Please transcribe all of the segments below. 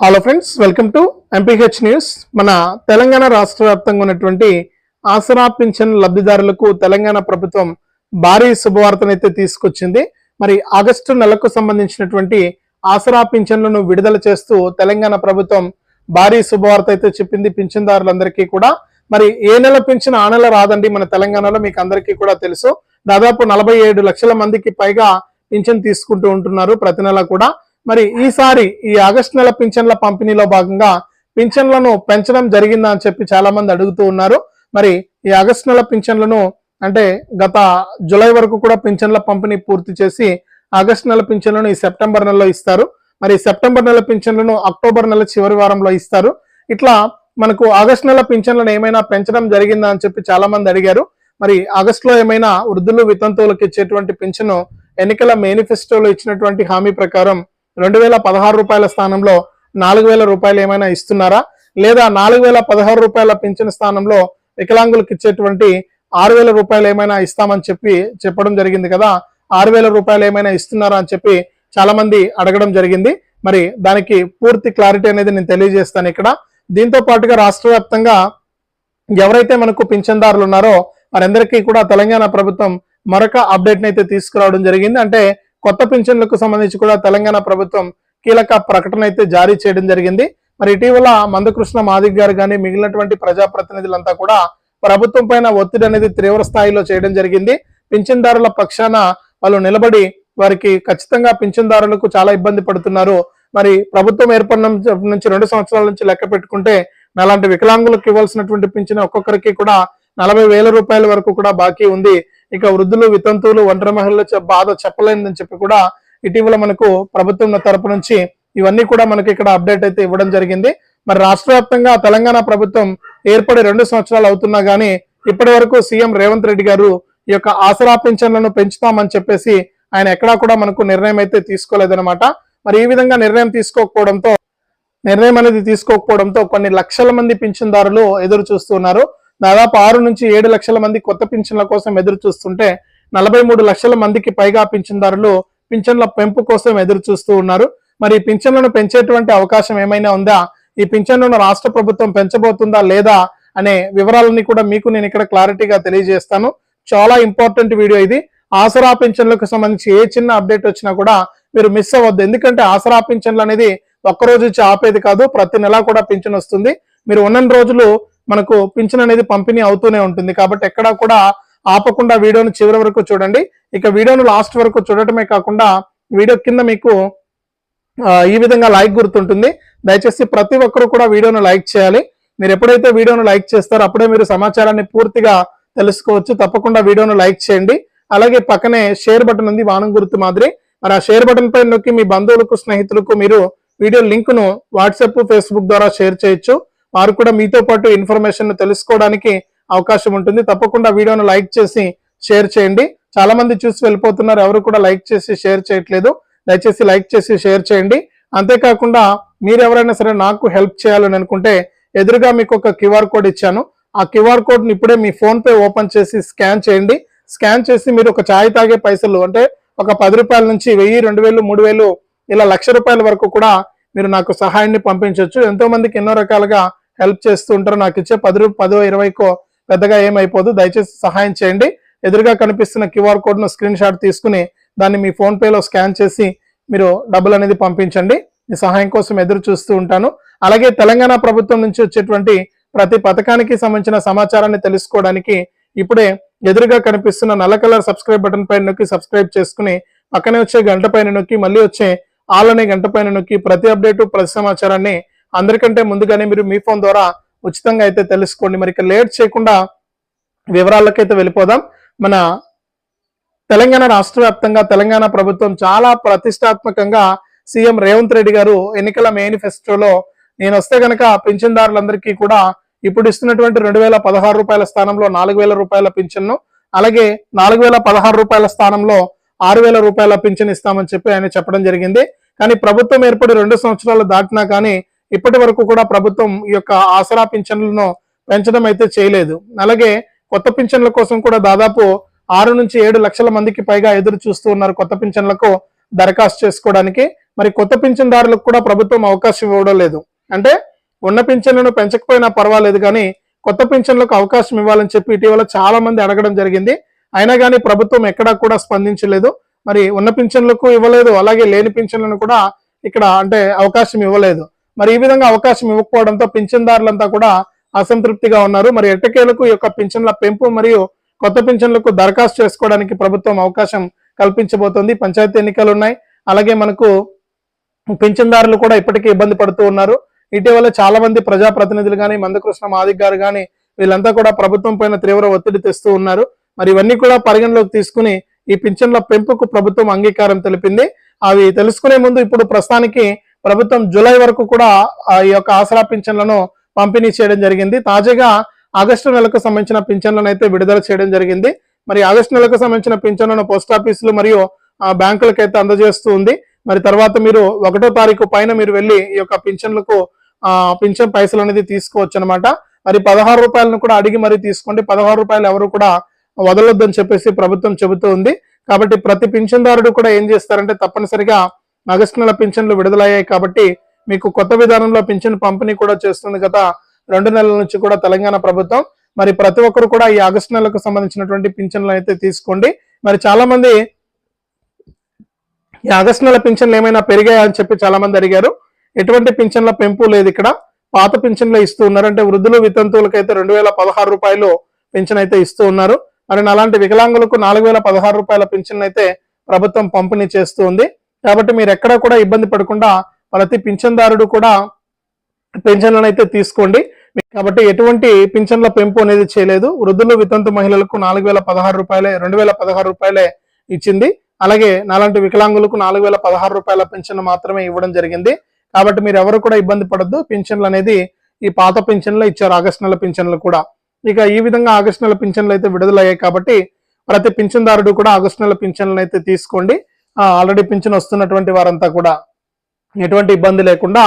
Hello friends welcome to MPH news మన తెలంగాణ రాష్ట్ర వ్యాప్తంగా ఉన్నటువంటి ఆసరా పింఛన్ లబ్ధిదారులకు తెలంగాణ ప్రభుత్వం భారీ శుభవార్తనైతే తీసుకొచ్చింది. మరి ఆగస్టు నెలకు సంబంధించినటువంటి ఆసరా పింఛన్లను విడుదల చేస్తూ తెలంగాణ ప్రభుత్వం భారీ శుభవార్త అయితే చెప్పింది పింఛన్దారులందరికీ కూడా. మరి ఏ నెల పింఛన్ ఆ నెల రాదండి మన తెలంగాణలో మీకు అందరికీ కూడా తెలుసు. దాదాపు నలభై ఏడు లక్షల మందికి పైగా పింఛన్ తీసుకుంటూ ఉంటున్నారు ప్రతి నెల కూడా. మరి ఈసారి ఈ ఆగస్టు నెల పింఛన్ల పంపిణీలో భాగంగా పింఛన్లను పెంచడం జరిగిందా అని చెప్పి చాలా మంది అడుగుతూ ఉన్నారు. మరి ఈ ఆగస్టు నెల పింఛన్లను అంటే గత జూలై వరకు కూడా పింఛన్ల పంపిణీ పూర్తి చేసి ఆగస్టు నెల పింఛన్లను ఈ సెప్టెంబర్ నెలలో ఇస్తారు. మరి సెప్టెంబర్ నెల పింఛన్లను అక్టోబర్ నెల చివరి వారంలో ఇస్తారు. ఇట్లా మనకు ఆగస్టు నెల పింఛన్లను ఏమైనా పెంచడం జరిగిందా అని చెప్పి చాలా మంది అడిగారు. మరి ఆగస్టులో ఏమైనా వృద్ధులు వితంతువులకు ఇచ్చేటువంటి పింఛను ఎన్నికల మేనిఫెస్టోలో ఇచ్చినటువంటి హామీ ప్రకారం రెండు వేల పదహారు రూపాయల స్థానంలో నాలుగు వేల రూపాయలు ఏమైనా ఇస్తున్నారా? లేదా నాలుగు వేల పదహారు రూపాయల పింఛన్ స్థానంలో వికలాంగులకు ఇచ్చేటువంటి ఆరు వేల రూపాయలు ఏమైనా ఇస్తామని చెప్పి చెప్పడం జరిగింది కదా. ఆరు వేల రూపాయలు ఏమైనా ఇస్తున్నారా అని చెప్పి చాలా మంది అడగడం జరిగింది. మరి దానికి పూర్తి క్లారిటీ అనేది నేను తెలియజేస్తాను ఇక్కడ. దీంతో పాటుగా రాష్ట్ర వ్యాప్తంగా ఎవరైతే మనకు పింఛన్దారులు ఉన్నారో వారందరికీ కూడా తెలంగాణ ప్రభుత్వం మరొక అప్డేట్ అయితే తీసుకురావడం జరిగింది. అంటే కొత్త పింఛన్లకు సంబంధించి కూడా తెలంగాణ ప్రభుత్వం కీలక ప్రకటన అయితే జారీ చేయడం జరిగింది. మరి ఇటీవల మందకృష్ణ మాదిక్ గారు కానీ మిగిలినటువంటి ప్రజాప్రతినిధులంతా కూడా ప్రభుత్వం పైన ఒత్తిడి అనేది తీవ్ర స్థాయిలో చేయడం జరిగింది. పింఛన్దారుల పక్షాన వాళ్ళు నిలబడి వారికి ఖచ్చితంగా పింఛన్దారులకు చాలా ఇబ్బంది పడుతున్నారు. మరి ప్రభుత్వం ఏర్పడిన నుంచి రెండు సంవత్సరాల నుంచి లెక్క పెట్టుకుంటే అలాంటి వికలాంగులకు ఇవ్వాల్సినటువంటి పింఛన్ ఒక్కొక్కరికి కూడా నలభై వేల రూపాయల వరకు కూడా బాకీ ఉంది. ఇక వృద్ధులు వితంతువులు ఒంటరి మహిళల బాధ చెప్పలేనిదని చెప్పి కూడా ఇటీవల మనకు ప్రభుత్వం తరపు నుంచి ఇవన్నీ కూడా మనకి ఇక్కడ అప్డేట్ అయితే ఇవ్వడం జరిగింది. మరి రాష్ట్ర వ్యాప్తంగా తెలంగాణ ప్రభుత్వం ఏర్పడి రెండు సంవత్సరాలు అవుతున్నా గానీ ఇప్పటి వరకు సీఎం రేవంత్ రెడ్డి గారు ఈ యొక్క ఆసరా పెన్షన్లను పెంచుతామని చెప్పేసి ఆయన ఎక్కడా కూడా మనకు నిర్ణయం అయితే తీసుకోలేదన్నమాట. మరి ఈ విధంగా నిర్ణయం తీసుకోకపోవడంతో నిర్ణయం అనేది తీసుకోకపోవడంతో కొన్ని లక్షల మంది పింఛన్దారులు ఎదురు చూస్తున్నారు దాదాపు ఆరు నుంచి ఏడు లక్షల మంది కొత్త పింఛన్ల కోసం ఎదురు చూస్తుంటే నలభై మూడు లక్షల మందికి పైగా పింఛన్దారులు పింఛన్ల పెంపు కోసం ఎదురు చూస్తూ ఉన్నారు. మరి పింఛన్లను పెంచేటువంటి అవకాశం ఏమైనా ఉందా? ఈ పింఛన్లను రాష్ట్ర ప్రభుత్వం పెంచబోతుందా లేదా అనే వివరాలన్నీ కూడా మీకు నేను ఇక్కడ క్లారిటీగా తెలియజేస్తాను. చాలా ఇంపార్టెంట్ వీడియో ఇది. ఆసరా పింఛన్లకు సంబంధించి ఏ చిన్న అప్డేట్ వచ్చినా కూడా మీరు మిస్ అవ్వద్దు. ఎందుకంటే ఆసరా పింఛన్లు అనేది ఒక్కరోజు ఇచ్చి ఆపేది కాదు. ప్రతి నెల కూడా పింఛన్ వస్తుంది. మీరు ఉన్న రోజులు మనకు పింఛన్ అనేది పంపిణీ అవుతూనే ఉంటుంది. కాబట్టి ఎక్కడా కూడా ఆపకుండా వీడియోను చివరి వరకు చూడండి. ఇక వీడియోను లాస్ట్ వరకు చూడటమే కాకుండా వీడియో కింద మీకు ఈ విధంగా లైక్ గుర్తుంటుంది. దయచేసి ప్రతి ఒక్కరు కూడా వీడియోను లైక్ చేయాలి. మీరు ఎప్పుడైతే వీడియోను లైక్ చేస్తారో అప్పుడే మీరు సమాచారాన్ని పూర్తిగా తెలుసుకోవచ్చు. తప్పకుండా వీడియోను లైక్ చేయండి. అలాగే పక్కనే షేర్ బటన్ ఉంది వానం గుర్తు మాదిరి. మరి ఆ షేర్ బటన్ పై నొక్కి మీ బంధువులకు స్నేహితులకు మీరు వీడియో లింక్ను వాట్సాప్ ఫేస్బుక్ ద్వారా షేర్ చేయొచ్చు. వారు కూడా మీతో పాటు ఇన్ఫర్మేషన్ తెలుసుకోవడానికి అవకాశం ఉంటుంది. తప్పకుండా వీడియోను లైక్ చేసి షేర్ చేయండి. చాలా మంది చూసి వెళ్ళిపోతున్నారు. ఎవరు కూడా లైక్ చేసి షేర్ చేయట్లేదు. దయచేసి లైక్ చేసి షేర్ చేయండి. అంతేకాకుండా మీరు ఎవరైనా సరే నాకు హెల్ప్ చేయాలని అనుకుంటే ఎదురుగా మీకు ఒక క్యూఆర్ కోడ్ ఇచ్చాను. ఆ క్యూఆర్ కోడ్ని ఇప్పుడే మీ ఫోన్ పే ఓపెన్ చేసి స్కాన్ చేయండి. స్కాన్ చేసి మీరు ఒక ఛాయ్ తాగే పైసలు అంటే ఒక పది రూపాయల నుంచి వెయ్యి రెండు వేలు మూడు వేలు ఇలా లక్ష రూపాయల వరకు కూడా మీరు నాకు సహాయాన్ని పంపించవచ్చు ఎంతో మందికి ఎన్నో రకాలుగా హెల్ప్ చేస్తూ ఉంటారు. నాకు ఇచ్చే పది రూపాయ పదో ఇరవైకో పెద్దగా ఏమైపోదు. దయచేసి సహాయం చేయండి. ఎదురుగా కనిపిస్తున్న క్యూఆర్ కోడ్ను స్క్రీన్ షాట్ తీసుకుని దాన్ని మీ ఫోన్ పేలో స్కాన్ చేసి మీరు డబ్బులు అనేది పంపించండి. మీ సహాయం కోసం ఎదురు చూస్తూ ఉంటాను. అలాగే తెలంగాణ ప్రభుత్వం నుంచి వచ్చేటువంటి ప్రతి పథకానికి సంబంధించిన సమాచారాన్ని తెలుసుకోవడానికి ఇప్పుడే ఎదురుగా కనిపిస్తున్న నల్ల కలర్ సబ్స్క్రైబ్ బటన్ పైన నొక్కి సబ్స్క్రైబ్ చేసుకుని పక్కనే వచ్చే గంట పైన నొక్కి మళ్ళీ వచ్చే ఆల్ అనే గంట పైన నొక్కి ప్రతి అప్డేటు ప్రతి సమాచారాన్ని అందరికంటే ముందుగానే మీరు మీ ఫోన్ ద్వారా ఉచితంగా అయితే తెలుసుకోండి. మరి ఇక లేట్ చేయకుండా వివరాలకైతే వెళ్ళిపోదాం. మన తెలంగాణ రాష్ట్ర వ్యాప్తంగా తెలంగాణ ప్రభుత్వం చాలా ప్రతిష్టాత్మకంగా సీఎం రేవంత్ రెడ్డి గారు ఎన్నికల మేనిఫెస్టోలో నేను వస్తే గనక పింఛన్దారులందరికీ కూడా ఇప్పుడు ఇస్తున్నటువంటి రెండు వేల పదహారు రూపాయల స్థానంలో నాలుగు వేల రూపాయల పింఛన్ను అలాగే నాలుగు వేల పదహారు రూపాయల స్థానంలో ఆరు వేల రూపాయల పింఛన్ ఇస్తామని చెప్పి ఆయన చెప్పడం జరిగింది. కానీ ప్రభుత్వం ఏర్పడి రెండు సంవత్సరాలు దాటినా కానీ ఇప్పటి వరకు కూడా ప్రభుత్వం ఈ యొక్క ఆసరా పింఛన్లను పెంచడం అయితే చేయలేదు. అలాగే కొత్త పింఛన్ల కోసం కూడా దాదాపు ఆరు నుంచి ఏడు లక్షల మందికి పైగా ఎదురు చూస్తూ ఉన్నారు కొత్త పింఛన్లకు దరఖాస్తు చేసుకోవడానికి. మరి కొత్త పింఛన్దారులకు కూడా ప్రభుత్వం అవకాశం ఇవ్వడం లేదు. అంటే ఉన్న పింఛన్లను పెంచకపోయినా పర్వాలేదు కానీ కొత్త పింఛన్లకు అవకాశం ఇవ్వాలని చెప్పి ఇటీవల చాలా మంది అడగడం జరిగింది. అయినా కానీ ప్రభుత్వం ఎక్కడా కూడా స్పందించలేదు. మరి ఉన్న పింఛన్లకు ఇవ్వలేదు అలాగే లేని పింఛన్లను కూడా ఇక్కడ అంటే అవకాశం ఇవ్వలేదు. మరి ఈ విధంగా అవకాశం ఇవ్వకపోవడంతో పింఛన్దారులంతా కూడా అసంతృప్తిగా ఉన్నారు. మరి ఎట్టకేలకు ఈ యొక్క పింఛన్ల పెంపు మరియు కొత్త పింఛన్లకు దరఖాస్తు చేసుకోవడానికి ప్రభుత్వం అవకాశం కల్పించబోతోంది. పంచాయతీ ఎన్నికలు ఉన్నాయి. అలాగే మనకు పింఛన్దారులు కూడా ఇప్పటికీ ఇబ్బంది పడుతూ ఉన్నారు. ఇటీవల చాలా మంది ప్రజాప్రతినిధులు కానీ మందకృష్ణ మాదిక్ గారు కానీ వీళ్ళంతా కూడా ప్రభుత్వం పైన తీవ్ర ఒత్తిడి తెస్తూ ఉన్నారు. మరి ఇవన్నీ కూడా పరిగణలోకి తీసుకుని ఈ పింఛన్ల పెంపుకు ప్రభుత్వం అంగీకారం తెలిపింది. అవి తెలుసుకునే ముందు ఇప్పుడు ప్రస్తుతానికి ప్రభుత్వం జూలై వరకు కూడా ఈ యొక్క ఆసరా పింఛన్లను పంపిణీ చేయడం జరిగింది. తాజాగా ఆగస్టు నెలకు సంబంధించిన పింఛన్లను అయితే విడుదల చేయడం జరిగింది. మరి ఆగస్టు నెలకు సంబంధించిన పింఛన్లను పోస్ట్ ఆఫీసులు మరియు బ్యాంకులకు అయితే అందజేస్తూ ఉంది. మరి తర్వాత మీరు ఒకటో తారీఖు పైన మీరు వెళ్ళి ఈ యొక్క పింఛన్లకు ఆ పింఛన్ పైసలు అనేది తీసుకోవచ్చు అనమాట మరి పదహారు రూపాయలను కూడా అడిగి మరి తీసుకోండి. పదహారు రూపాయలు ఎవరు కూడా వదలొద్దని చెప్పేసి ప్రభుత్వం చెబుతూ ఉంది. కాబట్టి ప్రతి పింఛన్దారుడు కూడా ఏం చేస్తారంటే తప్పనిసరిగా ఆగస్టు నెల పింఛన్లు విడుదలయ్యాయి కాబట్టి మీకు కొత్త విధానంలో పింఛన్ పంపిణీ కూడా చేస్తుంది గత రెండు నెలల నుంచి కూడా తెలంగాణ ప్రభుత్వం. మరి ప్రతి ఒక్కరు కూడా ఈ ఆగస్టు నెలకు సంబంధించినటువంటి పింఛన్లు అయితే తీసుకోండి. మరి చాలా మంది ఈ ఆగస్టు నెల పింఛన్లు ఏమైనా పెరిగాయా అని చెప్పి చాలా మంది అడిగారు. ఎటువంటి పింఛన్ల పెంపు లేదు ఇక్కడ. పాత పింఛన్లు ఇస్తూ ఉన్నారు. అంటే వృద్ధులు వితంతువులకు అయితే రెండు వేల పదహారు రూపాయలు పింఛన్ అయితే ఇస్తూ ఉన్నారు. మరి అలాంటి వికలాంగులకు నాలుగు వేల పదహారు రూపాయల పింఛన్ అయితే ప్రభుత్వం పంపిణీ చేస్తూ ఉంది. కాబట్టి మీరు ఎక్కడా కూడా ఇబ్బంది పడకుండా ప్రతి పింఛన్దారుడు కూడా పెన్షన్లను అయితే తీసుకోండి. కాబట్టి ఎటువంటి పింఛన్ల పెంపు అనేది చేయలేదు. వృద్ధులు వితంతు మహిళలకు నాలుగు వేల పదహారు రూపాయలే రెండు వేల పదహారు రూపాయలే ఇచ్చింది. అలాగే నాలాంటి వికలాంగులకు నాలుగు వేల పదహారు రూపాయల పింఛన్ మాత్రమే ఇవ్వడం జరిగింది. కాబట్టి మీరు ఎవరు కూడా ఇబ్బంది పడద్దు. పింఛన్లు అనేది ఈ పాత పింఛన్లు ఇచ్చారు ఆగస్టు నెల పింఛన్లు కూడా. ఇక ఈ విధంగా ఆగస్టు నెల పింఛన్లు అయితే విడుదలయ్యాయి కాబట్టి ప్రతి పింఛన్దారుడు కూడా ఆగస్టు నెల పింఛన్లను అయితే తీసుకోండి. ఆల్రెడీ పింఛన్ వస్తున్నటువంటి వారంతా కూడా ఎటువంటి ఇబ్బంది లేకుండా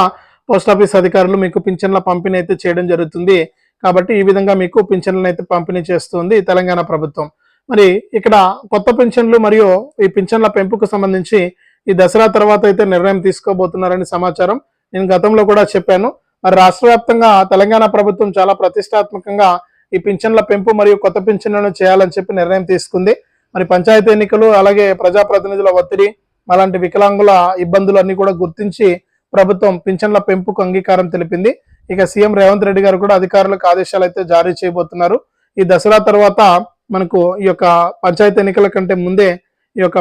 పోస్ట్ ఆఫీస్ అధికారులు మీకు పింఛన్ల పంపిణీ అయితే చేయడం జరుగుతుంది. కాబట్టి ఈ విధంగా మీకు పింఛన్లను అయితే పంపిణీ చేస్తుంది తెలంగాణ ప్రభుత్వం. మరి ఇక్కడ కొత్త పింఛన్లు మరియు ఈ పింఛన్ల పెంపుకు సంబంధించి ఈ దసరా తర్వాత అయితే నిర్ణయం తీసుకోబోతున్నారని సమాచారం నేను గతంలో కూడా చెప్పాను. మరి రాష్ట్ర వ్యాప్తంగా తెలంగాణ ప్రభుత్వం చాలా ప్రతిష్టాత్మకంగా ఈ పింఛన్ల పెంపు మరియు కొత్త పింఛన్లను చేయాలని చెప్పి నిర్ణయం తీసుకుంది. మరి పంచాయతీ ఎన్నికలు అలాగే ప్రజాప్రతినిధుల ఒత్తిడి అలాంటి వికలాంగుల ఇబ్బందులు అన్ని కూడా గుర్తించి ప్రభుత్వం పింఛన్ల పెంపుకు అంగీకారం తెలిపింది. ఇక సీఎం రేవంత్ రెడ్డి గారు కూడా అధికారులకు ఆదేశాలు అయితే జారీ చేయబోతున్నారు. ఈ దసరా తర్వాత మనకు ఈ యొక్క పంచాయతీ ఎన్నికల కంటే ముందే ఈ యొక్క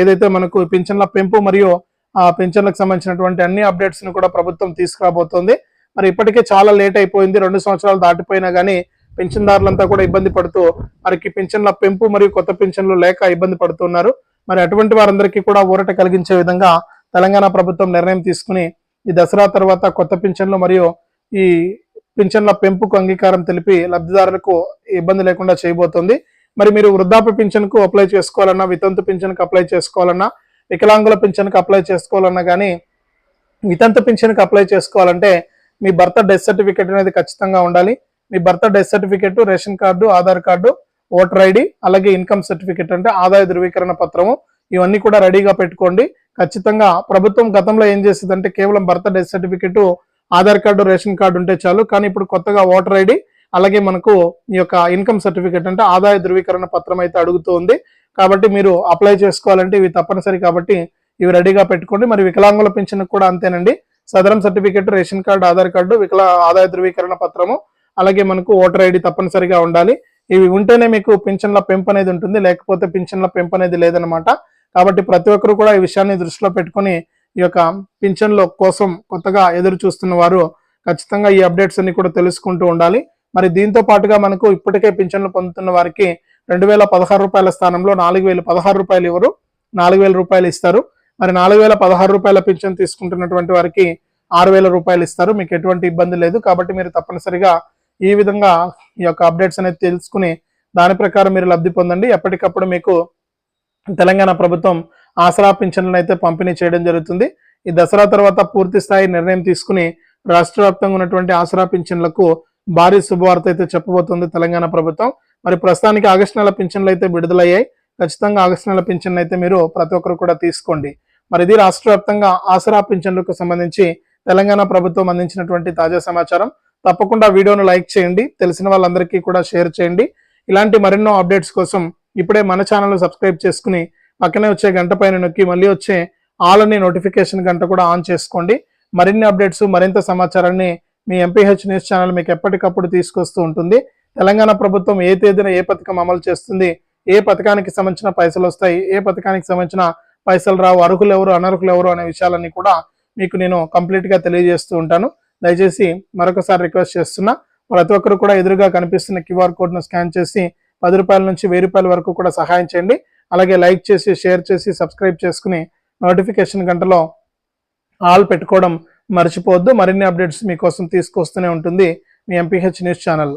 ఏదైతే మనకు పింఛన్ల పెంపు మరియు ఆ పింఛన్లకు సంబంధించినటువంటి అన్ని అప్డేట్స్ను కూడా ప్రభుత్వం తీసుకురాబోతోంది. మరి ఇప్పటికే చాలా లేట్ అయిపోయింది. రెండు సంవత్సరాలు దాటిపోయినా గానీ పెన్షన్దారులంతా కూడా ఇబ్బంది పడుతూ వారికి పెన్షన్ల పెంపు మరియు కొత్త పెన్షన్లు లేక ఇబ్బంది పడుతున్నారు. మరి అటువంటి వారందరికీ కూడా ఊరట కలిగించే విధంగా తెలంగాణ ప్రభుత్వం నిర్ణయం తీసుకుని ఈ దసరా తర్వాత కొత్త పెన్షన్లు మరియు ఈ పింఛన్ల పెంపుకు అంగీకారం తెలిపి లబ్ధిదారులకు ఇబ్బంది లేకుండా చేయబోతోంది. మరి మీరు వృద్ధాప్య పింఛన్కు అప్లై చేసుకోవాలన్నా వితంతు పింఛన్కి అప్లై చేసుకోవాలన్నా వికలాంగుల పింఛన్కి అప్లై చేసుకోవాలన్నా కానీ వితంతు పింఛన్కి అప్లై చేసుకోవాలంటే మీ భర్త డెత్ సర్టిఫికేట్ అనేది ఖచ్చితంగా ఉండాలి. మీ birth death certificate ration card Aadhaar card voter ID అలాగే ఇన్కమ్ సర్టిఫికేట్ అంటే ఆదాయ ధృవీకరణ పత్రము ఇవన్నీ కూడా రెడీగా పెట్టుకోండి. ఖచ్చితంగా ప్రభుత్వం గతంలో ఏం చేసిందంటే కేవలం birth death certificate Aadhaar card ration card ఉంటే చాలు. కానీ ఇప్పుడు కొత్తగా ఓటర్ ఐడి అలాగే మనకు ఈ యొక్క ఇన్కమ్ సర్టిఫికేట్ అంటే ఆదాయ ధృవీకరణ పత్రం అయితే అడుగుతూ ఉంది కాబట్టి మీరు అప్లై చేసుకోవాలంటే ఇవి తప్పనిసరి కాబట్టి ఇవి రెడీగా పెట్టుకోండి. మరి వికలాంగుల పింఛన్ కూడా అంతేనండి. Sadarem certificate ration card Aadhaar card వికలా ఆదాయ ధృవీకరణ పత్రము అలాగే మనకు ఓటర్ ఐడి తప్పనిసరిగా ఉండాలి. ఇవి ఉంటేనే మీకు పింఛన్ల పెంపు అనేది ఉంటుంది. లేకపోతే పింఛన్ల పెంపు అనేది లేదనమాట కాబట్టి ప్రతి ఒక్కరు కూడా ఈ విషయాన్ని దృష్టిలో పెట్టుకొని ఈ యొక్క పింఛన్ల కోసం కొత్తగా ఎదురు చూస్తున్న వారు ఖచ్చితంగా ఈ అప్డేట్స్ అన్ని కూడా తెలుసుకుంటూ ఉండాలి. మరి దీంతో పాటుగా మనకు ఇప్పటికే పింఛన్లు పొందుతున్న వారికి రెండు వేల పదహారు రూపాయల స్థానంలో నాలుగు వేలు పదహారు రూపాయలు ఇవ్వరు నాలుగు వేల రూపాయలు ఇస్తారు. మరి నాలుగు వేల పదహారు రూపాయల పింఛన్ తీసుకుంటున్నటువంటి వారికి ఆరు వేల రూపాయలు ఇస్తారు. మీకు ఎటువంటి ఇబ్బంది లేదు. కాబట్టి మీరు తప్పనిసరిగా ఈ విధంగా ఈ యొక్క అప్డేట్స్ అనేది తెలుసుకుని దాని ప్రకారం మీరు లబ్ధి పొందండి. ఎప్పటికప్పుడు మీకు తెలంగాణ ప్రభుత్వం ఆసరా పింఛన్లను అయితే పంపిణీ చేయడం జరుగుతుంది. ఈ దసరా తర్వాత పూర్తి స్థాయి నిర్ణయం తీసుకుని రాష్ట్ర వ్యాప్తంగా ఉన్నటువంటి ఆసరా పింఛన్లకు భారీ శుభవార్త అయితే చెప్పబోతుంది తెలంగాణ ప్రభుత్వం. మరి ప్రస్తుతానికి ఆగస్టు నెల పింఛన్లు అయితే విడుదలయ్యాయి. ఖచ్చితంగా ఆగస్టు నెల పింఛన్లు అయితే మీరు ప్రతి ఒక్కరు కూడా తీసుకోండి. మరి ఇది రాష్ట్ర వ్యాప్తంగా ఆసరా పింఛన్లకు సంబంధించి తెలంగాణ ప్రభుత్వం అందించినటువంటి తాజా సమాచారం. తప్పకుండా వీడియోను లైక్ చేయండి తెలిసిన వాళ్ళందరికీ కూడా షేర్ చేయండి. ఇలాంటి మరెన్నో అప్డేట్స్ కోసం ఇప్పుడే మన ఛానల్ను సబ్స్క్రైబ్ చేసుకుని పక్కనే వచ్చే గంట పైన నొక్కి మళ్ళీ వచ్చే ఆల్ అనే నోటిఫికేషన్ గంట కూడా ఆన్ చేసుకోండి. మరిన్ని అప్డేట్స్ మరింత సమాచారాన్ని మీ ఎంపీహెచ్ న్యూస్ ఛానల్ మీకు ఎప్పటికప్పుడు తీసుకొస్తూ ఉంటుంది. తెలంగాణ ప్రభుత్వం ఏ తేదీన ఏ పథకం అమలు చేస్తుంది ఏ పథకానికి సంబంధించిన పైసలు వస్తాయి ఏ పథకానికి సంబంధించిన పైసలు రావు అర్హులు ఎవరు అనర్హులు ఎవరు అనే విషయాలన్నీ కూడా మీకు నేను కంప్లీట్గా తెలియజేస్తూ ఉంటాను. దయచేసి మరొకసారి రిక్వెస్ట్ చేస్తున్నా ప్రతి ఒక్కరు కూడా ఎదురుగా కనిపిస్తున్న క్యూఆర్ కోడ్ను స్కాన్ చేసి పది రూపాయల నుంచి వెయ్యి రూపాయల వరకు కూడా సహాయం చేయండి. అలాగే లైక్ చేసి షేర్ చేసి సబ్స్క్రైబ్ చేసుకుని నోటిఫికేషన్ గంటలో ఆల్ పెట్టుకోవడం మర్చిపోవద్దు. మరిన్ని అప్డేట్స్ మీకోసం తీసుకొస్తూనే ఉంటుంది మీ ఎంపీహెచ్ న్యూస్ ఛానల్.